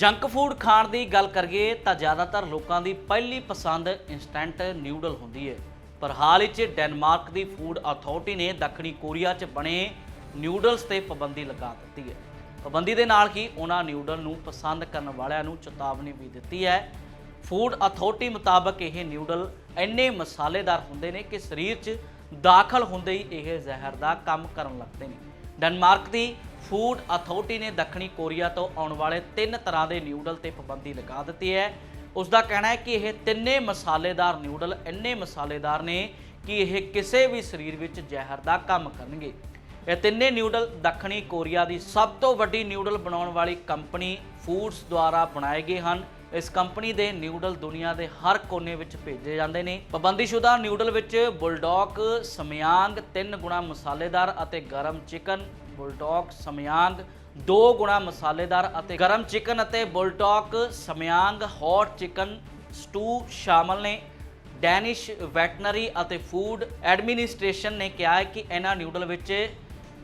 Junk food ਖਾਣ ਦੀ ਗੱਲ ਕਰੀਏ ਤਾਂ ਜ਼ਿਆਦਾਤਰ ਲੋਕਾਂ ਦੀ ਪਹਿਲੀ ਪਸੰਦ ਇਨਸਟੈਂਟ ਨਿਊਡਲ ਹੁੰਦੀ ਹੈ। ਪਰ ਹਾਲ ਹੀ 'ਚ ਡੈਨਮਾਰਕ ਦੀ ਫੂਡ ਅਥਾਰਟੀ ਨੇ ਦੱਖਣੀ ਕੋਰੀਆ 'ਚ ਬਣੇ ਨਿਊਡਲਸ ਤੇ ਪਾਬੰਦੀ ਲਗਾ ਦਿੱਤੀ ਹੈ। ਪਾਬੰਦੀ ਦੇ ਨਾਲ ਹੀ ਉਹਨਾਂ ਨਿਊਡਲ ਨੂੰ ਪਸੰਦ ਕਰਨ ਵਾਲਿਆਂ ਨੂੰ ਚੇਤਾਵਨੀ ਵੀ ਦਿੱਤੀ ਹੈ। ਫੂਡ ਅਥਾਰਟੀ ਮੁਤਾਬਕ ਇਹ ਨਿਊਡਲ ਇੰਨੇ ਮਸਾਲੇਦਾਰ ਹੁੰਦੇ ਨੇ ਕਿ ਸਰੀਰ 'ਚ ਦਾਖਲ ਹੁੰਦੇ ਹੀ ਇਹ ਜ਼ਹਿਰ ਦਾ ਕੰਮ ਕਰਨ ਲੱਗਦੇ ਨੇ। ਡੈਨਮਾਰਕ ਦੀ ਫੂਡ ਅਥਾਰਟੀ ਨੇ ਦੱਖਣੀ ਕੋਰੀਆ ਤੋਂ ਆਉਣ ਵਾਲੇ ਤਿੰਨ ਤਰ੍ਹਾਂ ਦੇ ਨਿਊਡਲ ਤੇ ਪਾਬੰਦੀ ਲਗਾ ਦਿੱਤੀ ਹੈ। ਉਸ ਦਾ ਕਹਿਣਾ ਹੈ ਕਿ ਇਹ ਤਿੰਨੇ ਮਸਾਲੇਦਾਰ ਨਿਊਡਲ ਇੰਨੇ ਮਸਾਲੇਦਾਰ ਨੇ ਕਿ ਇਹ ਕਿਸੇ ਵੀ ਸਰੀਰ ਵਿੱਚ ਜ਼ਹਿਰ ਦਾ ਕੰਮ ਕਰਨਗੇ। ਇਹ ਤਿੰਨੇ ਨਿਊਡਲ ਦੱਖਣੀ ਕੋਰੀਆ ਦੀ ਸਭ ਤੋਂ ਵੱਡੀ ਨਿਊਡਲ ਬਣਾਉਣ ਵਾਲੀ ਕੰਪਨੀ ਫੂਡਸ ਦੁਆਰਾ ਬਣਾਏ ਗਏ ਹਨ। ਇਸ ਕੰਪਨੀ ਦੇ ਨਿਊਡਲ ਦੁਨੀਆ ਦੇ ਹਰ ਕੋਨੇ ਵਿੱਚ ਭੇਜੇ ਜਾਂਦੇ ਨੇ। ਪਾਬੰਦੀਸ਼ੁਦਾ ਨਿਊਡਲ ਵਿੱਚ ਬੁਲਡੌਗ, ਸਮਿਆਂਗ, ਤਿੰਨ ਗੁਣਾ ਮਸਾਲੇਦਾਰ ਅਤੇ ਗਰਮ ਚਿਕਨ ਬੁਲਡੌਗ ਸਮਿਆਂਗ, ਦੋ ਗੁਣਾ ਮਸਾਲੇਦਾਰ ਅਤੇ ਗਰਮ ਚਿਕਨ ਅਤੇ Buldak Samyang, hot chicken stew ਸ਼ਾਮਲ ਨੇ। ਡੈਨਿਸ਼ ਵੈਟਨਰੀ ਅਤੇ ਫੂਡ ਐਡਮਿਨਿਸਟ੍ਰੇਸ਼ਨ ਨੇ ਕਿਹਾ ਹੈ ਕਿ ਇਹਨਾਂ ਨਿਊਡਲ ਵਿੱਚ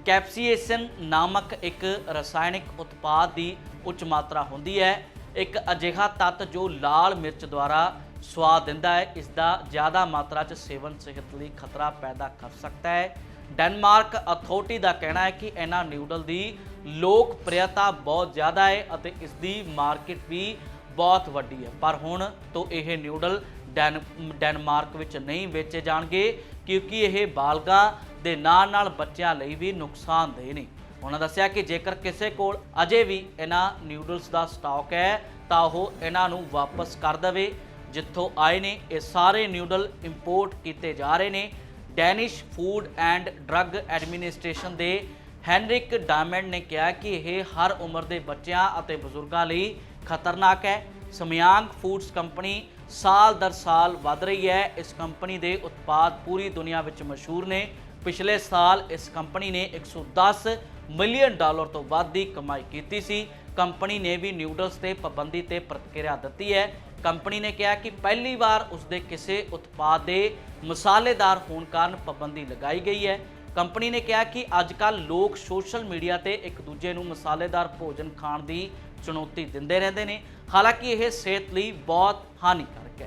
ਕੈਪਸੀਏਸ਼ਨ ਨਾਮਕ ਇੱਕ ਰਸਾਇਣਿਕ ਉਤਪਾਦ ਦੀ ਉੱਚ ਮਾਤਰਾ ਹੁੰਦੀ ਹੈ। ਇੱਕ ਅਜਿਹਾ ਤੱਤ ਜੋ ਲਾਲ ਮਿਰਚ ਦੁਆਰਾ ਸਵਾਦ ਦਿੰਦਾ ਹੈ, ਇਸ ਦਾ ਜ਼ਿਆਦਾ ਮਾਤਰਾ 'ਚ ਸੇਵਨ ਸਿਹਤ ਲਈ ਖਤਰਾ ਪੈਦਾ ਕਰ ਸਕਦਾ ਹੈ। ਡੈਨਮਾਰਕ ਅਥਾਰਟੀ ਦਾ ਕਹਿਣਾ ਹੈ ਕਿ ਇਹਨਾਂ ਨਿਊਡਲ ਦੀ ਲੋਕਪ੍ਰਿਯਤਾ ਬਹੁਤ ਜ਼ਿਆਦਾ ਹੈ ਅਤੇ ਇਸ ਦੀ ਮਾਰਕੀਟ ਵੀ ਬਹੁਤ ਵੱਡੀ ਹੈ। ਪਰ ਹੁਣ ਤੋਂ ਇਹ ਨਿਊਡਲ ਡੈਨ, ਡੈਨਮਾਰਕ ਵਿੱਚ ਨਹੀਂ ਵੇਚੇ ਜਾਣਗੇ, ਕਿਉਂਕਿ ਇਹ ਬਾਲਗਾਂ ਦੇ ਨਾਲ ਨਾਲ ਬੱਚਿਆਂ ਲਈ ਵੀ ਨੁਕਸਾਨਦੇਹ ਨੇ। ਉਹਨਾਂ ਦੱਸਿਆ ਕਿ ਜੇਕਰ ਕਿਸੇ ਕੋਲ ਅਜੇ ਵੀ ਇਹਨਾਂ ਨਿਊਡਲਸ ਦਾ ਸਟਾਕ ਹੈ, ਤਾਂ ਉਹ ਇਹਨਾਂ ਨੂੰ ਵਾਪਸ ਕਰ ਦੇਵੇ। ਜਿੱਥੋਂ ਆਏ ਨੇ, ਇਹ ਸਾਰੇ ਨਿਊਡਲ ਇੰਪੋਰਟ ਕੀਤੇ ਜਾ ਰਹੇ ਨੇ। Danish food and drug administration ਦੇ ਹੈਨਰਿਕ ਡਾਇਮੰਡ ਨੇ ਕਿਹਾ ਕਿ ਇਹ ਹਰ ਉਮਰ ਦੇ ਬੱਚਿਆਂ ਅਤੇ ਬਜ਼ੁਰਗਾਂ ਲਈ ਖਤਰਨਾਕ ਹੈ। ਸਮਿਆਂਗ ਫੂਡਸ ਕੰਪਨੀ ਸਾਲ ਦਰ ਸਾਲ ਵਧ ਰਹੀ ਹੈ। ਇਸ ਕੰਪਨੀ ਦੇ ਉਤਪਾਦ ਪੂਰੀ ਦੁਨੀਆ ਵਿੱਚ ਮਸ਼ਹੂਰ ਨੇ। ਪਿਛਲੇ ਸਾਲ ਇਸ ਕੰਪਨੀ ਨੇ 110 ਮਿਲੀਅਨ ਡਾਲਰ ਤੋਂ ਵੱਧ ਦੀ ਕਮਾਈ ਕੀਤੀ ਸੀ। ਕੰਪਨੀ ਨੇ ਵੀ ਨਿਊਡਲਸ ਤੇ ਪਾਬੰਦੀ ਤੇ ਪ੍ਰਤੀਕਿਰਿਆ ਦਿੱਤੀ ਹੈ। ਕੰਪਨੀ ਨੇ ਕਿਹਾ ਕਿ ਪਹਿਲੀ ਵਾਰ ਉਸ ਦੇ ਕਿਸੇ ਉਤਪਾਦ ਦੇ ਮਸਾਲੇਦਾਰ ਹੋਣ ਕਾਰਨ ਪਾਬੰਦੀ ਲਗਾਈ ਗਈ ਹੈ। ਕੰਪਨੀ ਨੇ ਕਿਹਾ ਕਿ ਅੱਜ ਕੱਲ ਲੋਕ ਸੋਸ਼ਲ ਮੀਡੀਆ ਤੇ ਇੱਕ ਦੂਜੇ ਨੂੰ ਮਸਾਲੇਦਾਰ ਭੋਜਨ ਖਾਣ ਦੀ ਚੁਣੌਤੀ ਦਿੰਦੇ ਰਹਿੰਦੇ ਨੇ। ਹਾਲਾਂਕਿ ਇਹ ਸਿਹਤ ਲਈ ਬਹੁਤ ਹਾਨੀਕਾਰਕ ਹੈ।